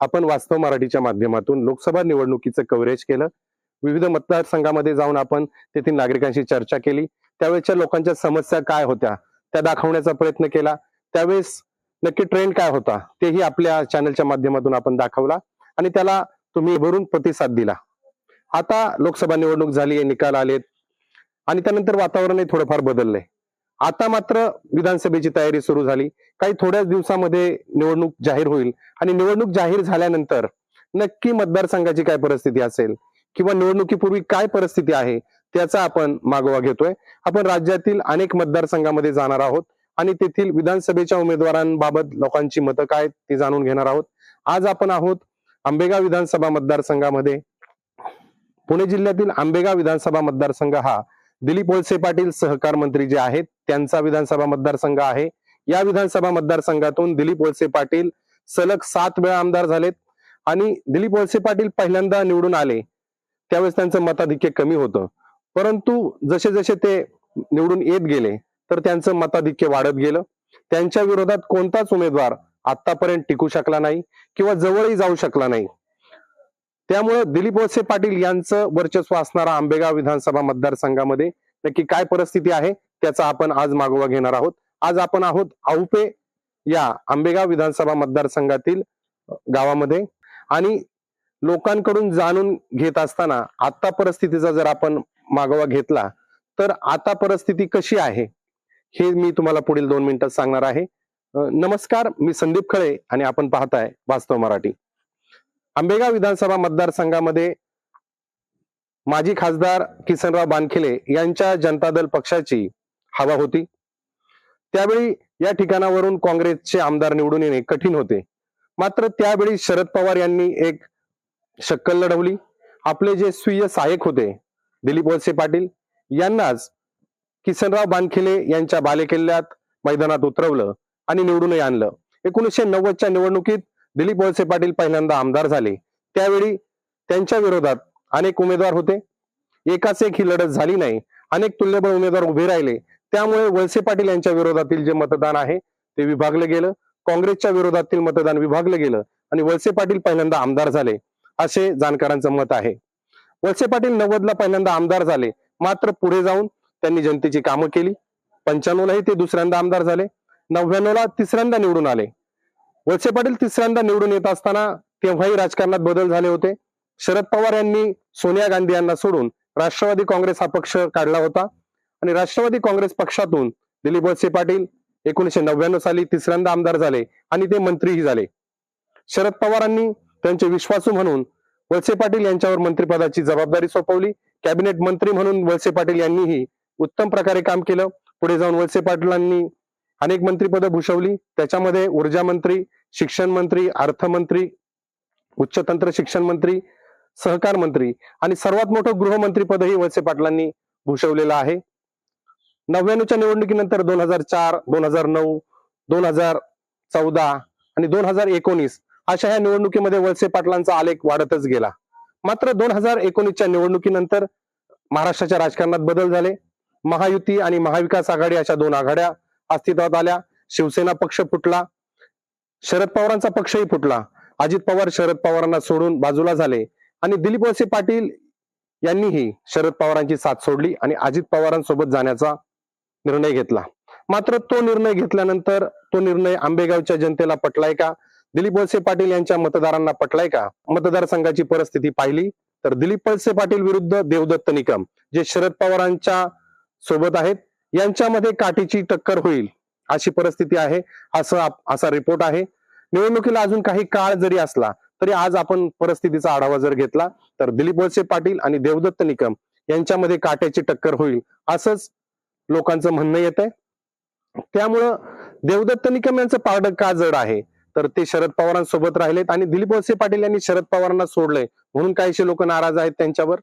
आपण वास्तव मराठीच्या माध्यमातून लोकसभा निवडणुकीचं कव्हरेज केलं. विविध मतदारसंघामध्ये जाऊन आपण तेथील नागरिकांशी चर्चा केली. त्यावेळेच्या लोकांच्या समस्या काय होत्या त्या दाखवण्याचा प्रयत्न केला. त्यावेळेस नक्की ट्रेंड काय होता तेही आपल्या चॅनलच्या माध्यमातून आपण दाखवला आणि त्याला तुम्ही भरून प्रतिसाद दिला. आता लोकसभा निवडणूक झाली निकाल आलेत आणि त्यानंतर वातावरणही थोडंफार बदललंय. आता मात्र विधानसभेची तयारी सुरू झाली. काही थोड्याच दिवसामध्ये निवडणूक जाहीर होईल आणि निवडणूक जाहीर झाल्यानंतर नक्की मतदारसंघाची काय परिस्थिती असेल किंवा निवडणुकीपूर्वी काय परिस्थिती आहे त्याचा आपण मागोवा घेतोय. आपण राज्यातील अनेक मतदारसंघामध्ये जाणार आहोत आणि तेथील विधानसभेच्या उमेदवारांबाबत लोकांची मतं काय ती जाणून घेणार आहोत. आज आपण आहोत आंबेगाव विधानसभा मतदारसंघामध्ये. पुणे जिल्ह्यातील आंबेगाव विधानसभा मतदारसंघ हा दिलीप वळसे पाटील सहकार मंत्री जे आहेत त्यांचा विधानसभा मतदारसंघ आहे. या विधानसभा मतदारसंघातून दिलीप वळसे पाटील सलग सात वेळा आमदार झालेत आणि दिलीप वळसे पाटील पहिल्यांदा निवडून आले त्यावेळेस त्यांचं मताधिक्य कमी होतं. परंतु जसे जसे ते निवडून येत गेले तर त्यांचं मताधिक्य वाढत गेलं. त्यांच्या विरोधात कोणताच उमेदवार आतापर्यंत टिकू शकला नाही किंवा जवळही जाऊ शकला नाही. त्यामुळे दिलीप वळसे पाटील यांचं वर्चस्व असणारा आंबेगाव विधानसभा मतदारसंघामध्ये नक्की काय परिस्थिती आहे त्याचा आपण आज मागोवा घेणार आहोत. आज आपण आहोत आहुपे या आंबेगाव विधानसभा मतदारसंघातील गावामध्ये. आणि लोकांकडून जाणून घेत असताना आता परिस्थितीचा जर आपण मागोवा घेतला तर आता परिस्थिती कशी आहे हे मी तुम्हाला पुढील दोन मिनिटात सांगणार आहे. नमस्कार मी संदीप खळे आणि आपण पाहताय वास्तव मराठी. आंबेगाव विधानसभा मतदारसंघामध्ये माजी खासदार किसनराव बानखिले यांच्या जनता दल पक्षाची हवा होती. त्यावेळी या ठिकाणावरून काँग्रेसचे आमदार निवडून येणे कठीण होते. मात्र त्यावेळी शरद पवार यांनी एक शक्कल लढवली. आपले जे स्वीय सहाय्यक होते दिलीप वळसे पाटील यांनाच किसनराव बानखिले यांच्या बालेकिल्ल्यात मैदानात उतरवलं आणि निवडूनही आणलं. एकोणीसशे नव्वदच्या निवडणुकीत दिलीप वळसे पाटील पहिल्यांदा आमदार झाले. त्यावेळी त्यांच्या विरोधात अनेक उमेदवार होते. एकाच एक ही लढत झाली नाही. अनेक तुल्यबळ उमेदवार उभे राहिले. त्यामुळे वळसे पाटील यांच्या विरोधातील जे मतदान आहे ते विभागलं गेलं. काँग्रेसच्या विरोधातील मतदान विभागलं गेलं. आणि वळसे पाटील पहिल्यांदा आमदार झाले असे जाणकारांचं मत आहे. वळसे पाटील नव्वदला पहिल्यांदा आमदार झाले. मात्र पुढे जाऊन त्यांनी जनतेची कामं केली. पंच्याण्णवलाही ते दुसऱ्यांदा आमदार झाले. नव्याण्णवला तिसऱ्यांदा निवडून आले. वळसे पाटील तिसऱ्यांदा निवडून येत असताना तेव्हाही राजकारणात बदल झाले होते. शरद पवार यांनी सोनिया गांधी यांना सोडून राष्ट्रवादी काँग्रेस हा पक्ष काढला होता. आणि राष्ट्रवादी काँग्रेस पक्षातून दिलीप वळसे पाटील एकोणीशे नव्याण्णव साली तिसऱ्यांदा आमदार झाले आणि ते मंत्रीही झाले. शरद पवारांनी त्यांचे विश्वासू म्हणून वळसे पाटील यांच्यावर मंत्रिपदाची जबाबदारी सोपवली. कॅबिनेट मंत्री म्हणून वळसे पाटील यांनीही उत्तम प्रकारे काम केलं. पुढे जाऊन वळसे पाटलांनी अनेक मंत्रीपदं भूषवली. त्याच्यामध्ये ऊर्जा मंत्री शिक्षण मंत्री अर्थमंत्री उच्च तंत्र शिक्षण मंत्री सहकार मंत्री आणि सर्वात मोठं गृहमंत्री पदही वळसे पाटलांनी भूषवलेलं आहे. नव्याण्णवच्या निवडणुकीनंतर दोन हजार चार दोन हजार नऊ दोन हजार चौदा आणि दोन हजार एकोणीस अशा ह्या निवडणुकीमध्ये वळसे पाटलांचा आलेख वाढतच गेला. मात्र दोन हजार एकोणीसच्या निवडणुकीनंतर महाराष्ट्राच्या राजकारणात बदल झाले. महायुती आणि महाविकास आघाडी अशा दोन आघाड्या अस्तित्वात आल्या. शिवसेना पक्ष फुटला. शरद पवारांचा पक्षही फुटला. अजित पवार शरद पवारांना सोडून बाजूला झाले. आणि दिलीप वळसे पाटील यांनीही शरद पवारांची साथ सोडली आणि अजित पवारांसोबत जाण्याचा निर्णय घेतला. मात्र तो निर्णय घेतल्यानंतर तो निर्णय आंबेगावच्या जनतेला पटलाय का? दिलीप वळसे पाटील यांच्या मतदारांना पटलाय का? मतदारसंघाची परिस्थिती पाहिली तर दिलीप वळसे पाटील विरुद्ध देवदत्त निकम जे शरद पवारांच्या सोबत आहेत यांच्यामध्ये काठीची टक्कर होईल. अशी परिस्थिती आहे. असं असा रिपोर्ट आहे. निवडणुकीला अजून काही काळ जरी असला तरी आज आपण परिस्थितीचा आढावा जर घेतला तर दिलीप वळसे पाटील आणि देवदत्त निकम यांच्यामध्ये काट्याची टक्कर होईल असंच लोकांचं म्हणणं येत आहे. त्यामुळं देवदत्त निकम यांचं पारड का जड आहे? तर ते शरद पवारांसोबत राहिलेत आणि दिलीप वळसे पाटील यांनी शरद पवारांना सोडलंय. म्हणून काहीशे लोक नाराज आहेत त्यांच्यावर.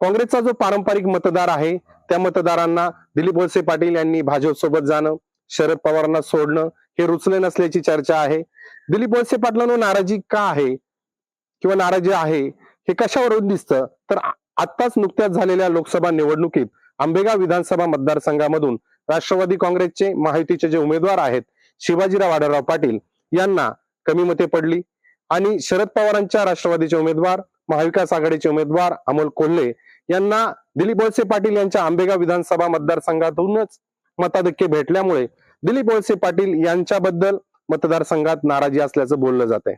काँग्रेसचा जो पारंपरिक मतदार आहे त्या मतदारांना दिलीप वळसे पाटील यांनी भाजप सोबत जाणं शरद पवारांना सोडणं हे रुचले नसल्याची चर्चा आहे. दिलीप वळसे पाटलांवर नाराजी का आहे? किंवा नाराजी आहे? हे कशावरून दिसतं? तर आत्ताच नुकत्याच झालेल्या लोकसभा निवडणुकीत आंबेगाव विधानसभा मतदारसंघामधून राष्ट्रवादी काँग्रेसचे महायुतीचे जे उमेदवार आहेत शिवाजीराव आढळराव पाटील यांना कमी मते पडली. आणि शरद पवारांच्या राष्ट्रवादीचे उमेदवार महाविकास आघाडीचे उमेदवार अमोल कोल्हे यांना दिलीप वळसे पाटील यांच्या आंबेगाव विधानसभा मतदारसंघातूनच मताधिक्य भेटल्यामुळे दिलीप वळसे पाटील यांच्याबद्दल मतदारसंघात नाराजी असल्याचं बोललं जात आहे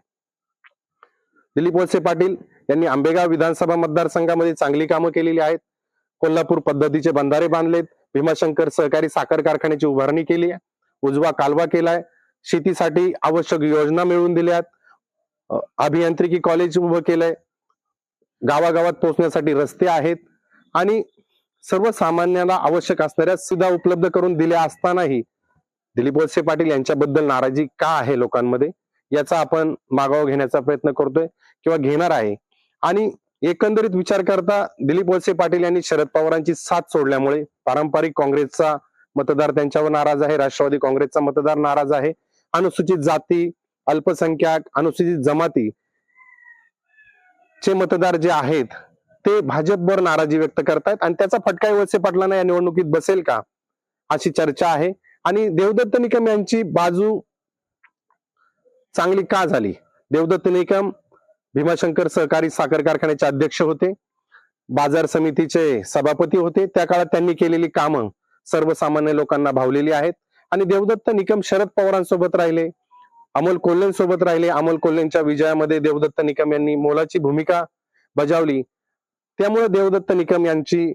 दिलीप वळसे पाटील यांनी आंबेगाव विधानसभा मतदारसंघामध्ये चांगली कामं केलेली आहेत. कोल्हापूर पद्धतीचे बंधारे बांधलेत. भीमाशंकर सहकारी साखर कारखान्याची उभारणी केली आहे. उजवा कालवा केलाय. शेतीसाठी आवश्यक योजना मिळवून दिल्यात. अभियांत्रिकी कॉलेज उभं केलंय. गावागावात पोहोचण्यासाठी रस्ते आहेत आणि सर्वसामान्याला आवश्यक असणाऱ्या सुविधा उपलब्ध करून दिल्या असतानाही दिलीप वळसे पाटील यांच्याबद्दल नाराजी का आहे लोकांमध्ये? याचा आपण मागोवा घेण्याचा प्रयत्न करतोय किंवा घेणार आहे. आणि एकंदरीत विचार करता दिलीप वळसे पाटील यांनी शरद पवारांची साथ सोडल्यामुळे पारंपरिक काँग्रेसचा मतदार त्यांच्यावर नाराज आहे राष्ट्रवादी काँग्रेसचा मतदार नाराज आहे. अनुसूचित जाती अल्पसंख्याक अनुसूचित जमाती चे मतदार जे आहेत ते भाजपवर नाराजी व्यक्त करतायत आणि त्याचा फटका वळसे पाटलांना या निवडणुकीत बसेल का? अशी चर्चा आहे. आणि देवदत्त निकम यांची बाजू चांगली का झाली? देवदत्त निकम भीमाशंकर सहकारी साखर कारखान्याचे अध्यक्ष होते. बाजार समितीचे सभापती होते. त्या काळात त्यांनी केलेली कामं सर्वसामान्य लोकांना भावलेली आहेत. आणि देवदत्त निकम शरद पवारांसोबत राहिले. अमोल कोल्हेंसोबत राहिले. अमोल कोल्हेंच्या विजयामध्ये देवदत्त निकम यांनी मोलाची भूमिका बजावली. त्यामुळे देवदत्त निकम यांची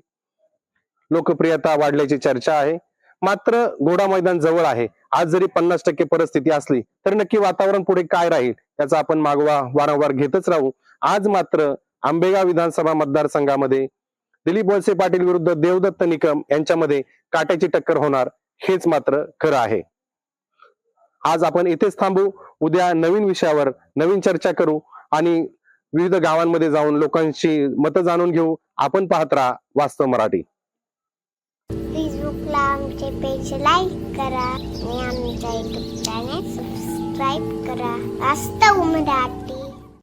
लोकप्रियता वाढल्याची चर्चा आहे. मात्र घोडा मैदान जवळ आहे. आज जरी पन्नास टक्के परिस्थिती असली तर नक्की वातावरण पुढे काय राहील त्याचा आपण मागवा वारंवार घेतच राहू. आज मात्र आंबेगाव विधानसभा मतदारसंघामध्ये दिलीप वळसे पाटील विरुद्ध देवदत्त निकम यांच्यामध्ये काट्याची टक्कर होणार हेच मात्र खरं आहे. आज आपण इथेच थांबू. उद्या नवीन विषयावर नवीन चर्चा करू आणि विविध गावांमध्ये जाऊन लोकांची मतं जाणून घेऊ. आपण पाहत राहा वास्तव मराठी. फेसबुकला आमचे पेज लाईक करा आणि आमच्या युट्यूब चॅनेल सबस्क्राईब करा. वास्तव मराठी.